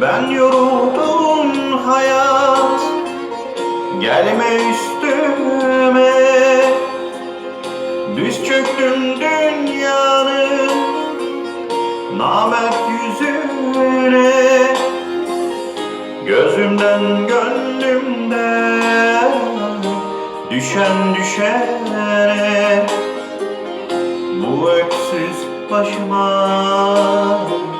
Ben yoruldum hayat Gelme üstüme. Düz çöktüm dünyanın Namert yüzüne. Gözümden gönlümden Düşen düşene. Bu öksüz başıma.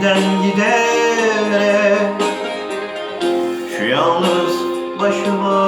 giden gidere. Şu yalnız başıma